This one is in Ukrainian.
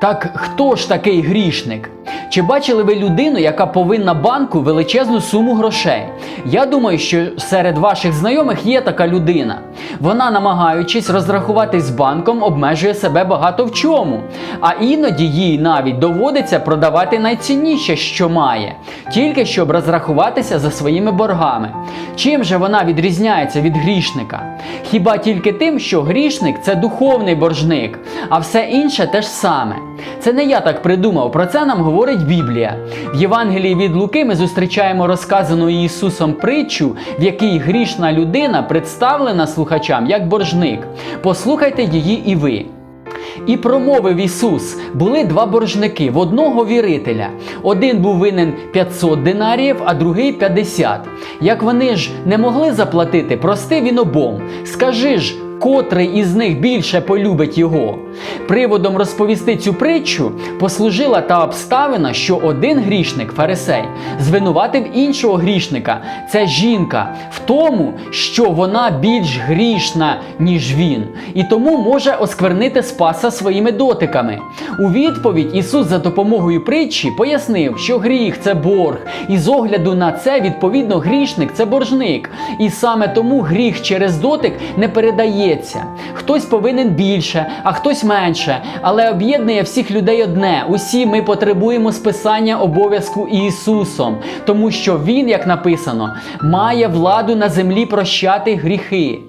Так хто ж такий грішник? Чи бачили ви людину, яка повинна банку величезну суму грошей? Я думаю, що серед ваших знайомих є така людина. Вона, намагаючись розрахуватись з банком, обмежує себе багато в чому. А іноді їй навіть доводиться продавати найцінніше, що має, тільки щоб розрахуватися за своїми боргами. Чим же вона відрізняється від грішника? Хіба тільки тим, що грішник це духовний боржник, а все інше те ж саме. Це не я так придумав, про це нам говорить Біблія. В Євангелії від Луки ми зустрічаємо розказану Ісусом притчу, в якій грішна людина представлена слухачам як боржник. Послухайте її і ви. І промовив Ісус: були два боржники в одного вірителя. Один був винен 500 динаріїв, а другий 50. Як вони ж не могли заплатити, прости він обом. Скажи ж, котрий із них більше полюбить його. Приводом розповісти цю притчу послужила та обставина, що один грішник, фарисей, звинуватив іншого грішника, це жінка, в тому, що вона більш грішна, ніж він, і тому може осквернити спаса своїми дотиками. У відповідь Ісус за допомогою притчі пояснив, що гріх це борг, і з огляду на це, відповідно, грішник це боржник. І саме тому гріх через дотик не передається. Хтось повинен більше, а хтось менше, але об'єднує всіх людей одне. Усі ми потребуємо списання обов'язку Ісусом, тому що Він, як написано, має владу на землі прощати гріхи.